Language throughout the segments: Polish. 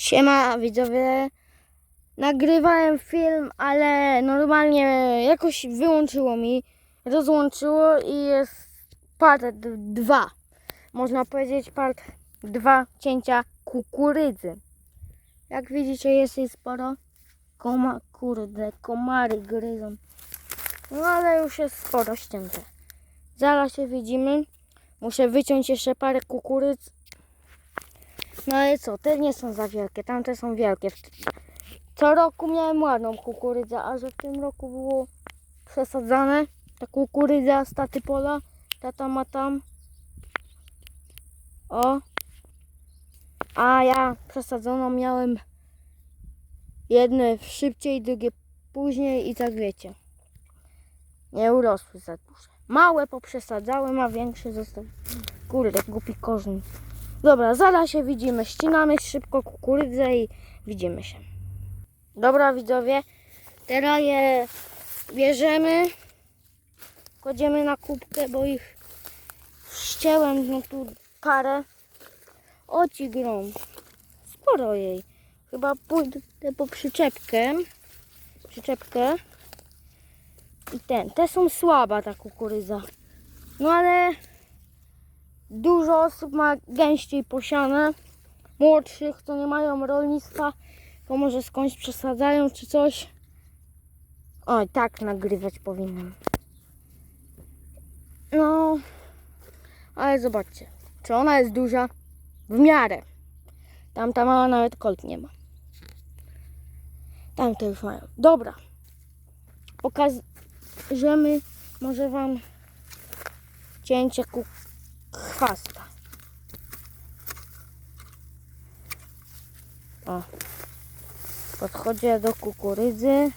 Siema widzowie. Nagrywałem film, ale normalnie jakoś wyłączyło mi, rozłączyło i jest part 2. Można powiedzieć part 2 cięcia kukurydzy. Jak widzicie jest jej sporo. Koma, kurde, komary gryzą. No ale już jest sporo ścięte. Zaraz się widzimy. Muszę wyciąć jeszcze parę kukurydz. No ale co, te nie są za wielkie, tamte są wielkie. Co roku miałem ładną kukurydzę, a że w tym roku było przesadzane. Ta kukurydza z taty pola, tata ma tam. O. A ja przesadzoną miałem jedne szybciej, drugie później i tak wiecie. Nie urosły za duże. Małe poprzesadzałem, a większe zostawiłem. Kurde, głupi korzeń. Dobra, zaraz się widzimy. Ścinamy szybko kukurydzę i widzimy się. Dobra, widzowie. Teraz je bierzemy. Kładziemy na kubkę, bo ich ścięłem no tu parę. O ci grom. Sporo jej. Chyba pójdę po przyczepkę. Przyczepkę. I ten. Te są słaba ta kukurydza. No ale Dużo osób ma gęściej posiane. Młodszych, co nie mają rolnictwa, to może skądś przesadzają czy coś. Oj, tak nagrywać powinnam. No, ale zobaczcie, czy ona jest duża? W miarę. Tamta mała nawet kolt nie ma. Tamte już mają. Dobra. Pokażemy może Wam cięcie ku chwasta. O. Podchodzę do kukurydzy.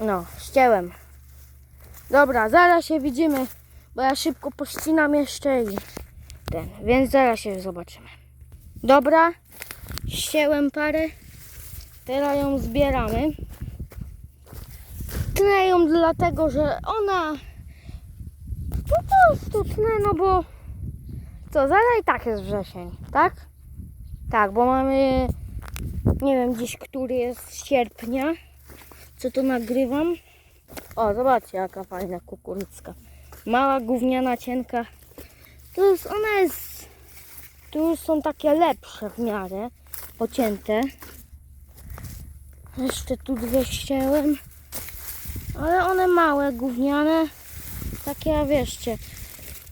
No, ścięłem. Dobra, zaraz się widzimy, bo ja szybko pościnam jeszcze i ten, więc zaraz się zobaczymy. Dobra, ścięłem parę. Teraz ją zbieramy. Tnę ją dlatego, że ona po prostu tnę, no bo co, zaraz i tak jest wrzesień, tak? Tak, bo mamy nie wiem dziś, który jest sierpnia, co to nagrywam. O, zobaczcie jaka fajna kukurydzka. Mała, gówniana, cienka. To jest, ona jest, tu już są takie lepsze w miarę, pocięte. Jeszcze tu dwie ścięłem. Ale one małe, gówniane. Takie, a wieszcie.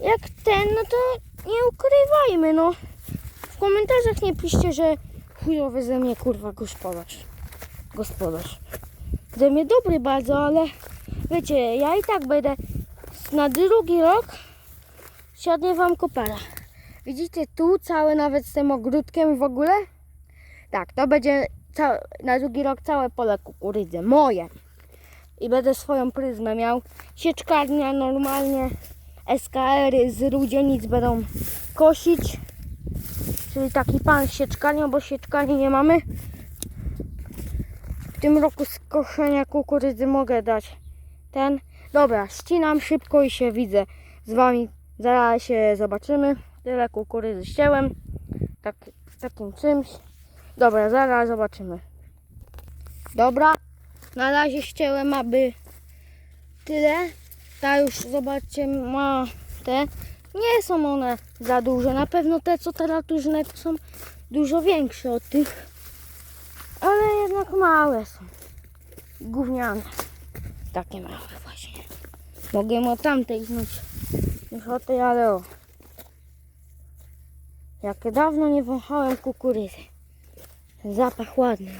Jak ten, no to nie ukrywajmy, no. W komentarzach nie piszcie, że chujowy ze mnie, kurwa, gospodarz. Gospodarz. Ze mnie dobry bardzo, ale wiecie, ja i tak będę na drugi rok siadnie wam kopara. Widzicie tu całe nawet z tym ogródkiem w ogóle? Tak, to będzie na drugi rok całe pole kukurydzy, moje. I będę swoją pryzmę miał. Sieczkarnia normalnie, SKR-y z Rudzienic będą kosić. Czyli taki pan z sieczkarnią, bo sieczkarni nie mamy. W tym roku z koszenia kukurydzy mogę dać ten. Dobra, ścinam szybko i się widzę z wami. Zaraz się zobaczymy. Tyle kukurydzy ścięłem. Tak, takim czymś. Dobra, zaraz zobaczymy. Dobra, na razie ścięłem, aby tyle. Ta już, zobaczcie, ma te. Nie są one za duże. Na pewno te, co teraz tużne, to są dużo większe od tych. Ale jednak małe są. Gówniane. Takie małe właśnie. Mogę o tamtej znać niż o tej, ale o. Jakie dawno nie wąchałem kukurydzy. Zapach ładny.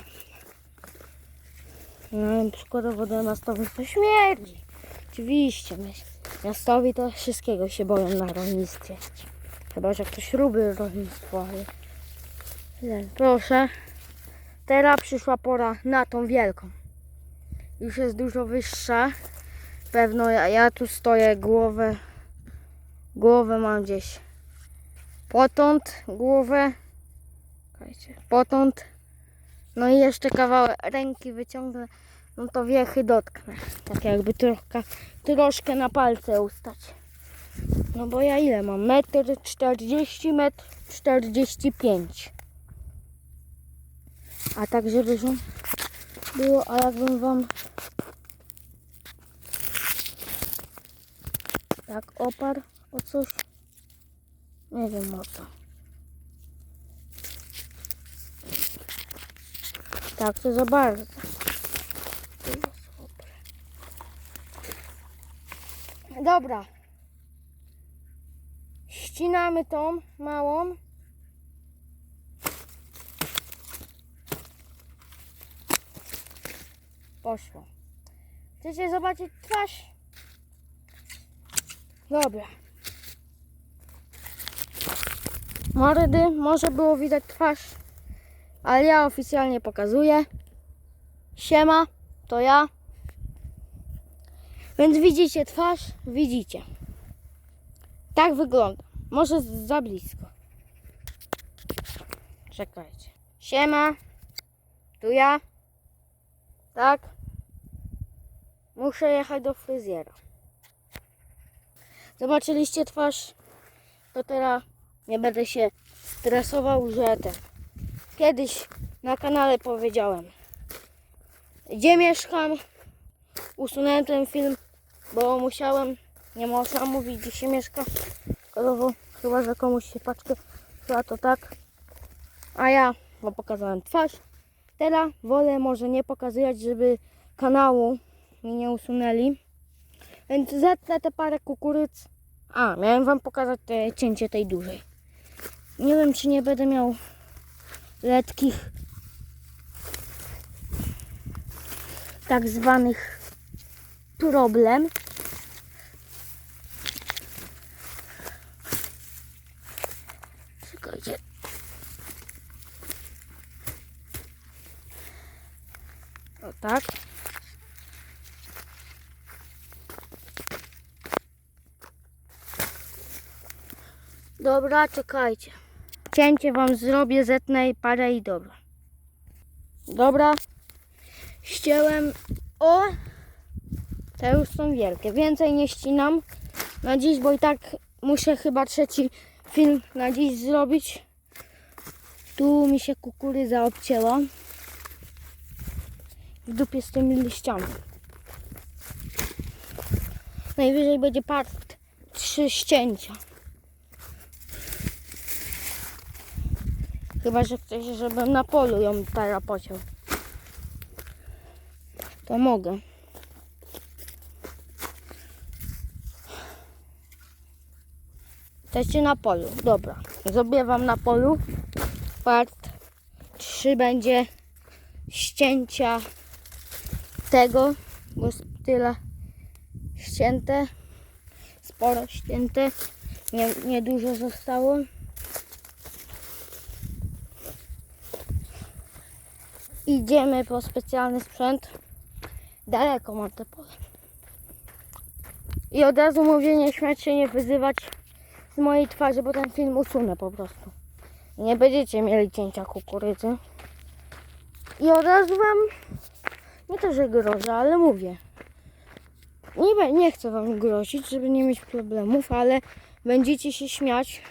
No, przykładowo do miastowych to śmierdzi. Oczywiście, miastowi to wszystkiego się boją na rolnictwie. Chyba, że ktoś lubi rolnictwo, ale... Proszę. Teraz przyszła pora na tą wielką. Już jest dużo wyższa. Pewno ja, ja tu stoję, głowę... Głowę mam gdzieś. Potąd głowę. Potąd. No i jeszcze kawałek ręki wyciągnę, no to wiechy dotknę. Tak jakby troszkę, na palce ustać. No bo ja ile mam? Metr 40, metr 45. A tak, żeby że było, a jakbym wam tak oparł o coś, nie wiem o co. Tak, to za bardzo. Dobra. Ścinamy tą małą. Poszło. Chcecie zobaczyć twarz? Dobra. Mordy, może było widać twarz, ale ja oficjalnie pokazuję. Siema, to ja. Więc widzicie twarz? Widzicie. Tak wygląda. Może za blisko. Czekajcie. Siema. Tu ja. Tak. Muszę jechać do fryzjera. Zobaczyliście twarz? To teraz nie będę się stresował, że ten. Kiedyś na kanale powiedziałem, gdzie mieszkam. Usunąłem ten film, bo musiałem. Nie można mówić, gdzie się mieszka. Kolowo, chyba że komuś się paczkę chyba to tak. A ja wam pokazałem twarz. Teraz wolę może nie pokazywać, żeby kanału mi nie usunęli. Więc zetnę te parę kukurydz. A, miałem wam pokazać te cięcie tej dużej. Nie wiem, czy nie będę miał letkich tak zwanych problem. Czekajcie. O tak. Dobra, czekajcie. Cięcie wam zrobię, zetnę i parę i dobra. Dobra. Ścięłem. O! Te już są wielkie. Więcej nie ścinam na dziś, bo i tak muszę chyba trzeci film na dziś zrobić. Tu mi się kukurydza obcięła. W dupie z tymi liściami. Najwyżej będzie part trzy ścięcia. Chyba, że ktoś, żebym na polu ją teraz pociął. To mogę. Chcecie na polu. Dobra. Zrobię wam na polu. Part 3 będzie ścięcia tego, bo jest tyle ścięte. Sporo ścięte. Nie, nie dużo zostało. Idziemy po specjalny sprzęt. Daleko mam te pole. I od razu mówię, nie śmiać się, nie wyzywać z mojej twarzy, bo ten film usunę po prostu. Nie będziecie mieli cięcia kukurydzy. I od razu wam, nie to, że grożę, ale mówię. Nie, nie chcę wam grozić, żeby nie mieć problemów, ale będziecie się śmiać.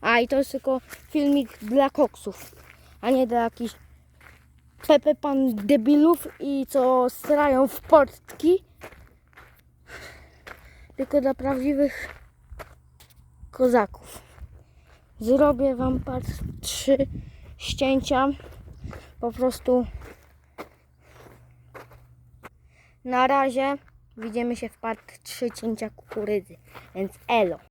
A i to jest tylko filmik dla koksów, a nie dla jakichś Pepe Pan debilów i co strają w portki. Tylko dla prawdziwych kozaków. Zrobię wam part 3 ścięcia. Po prostu na razie widzimy się w part 3 cięcia kukurydzy. Więc elo.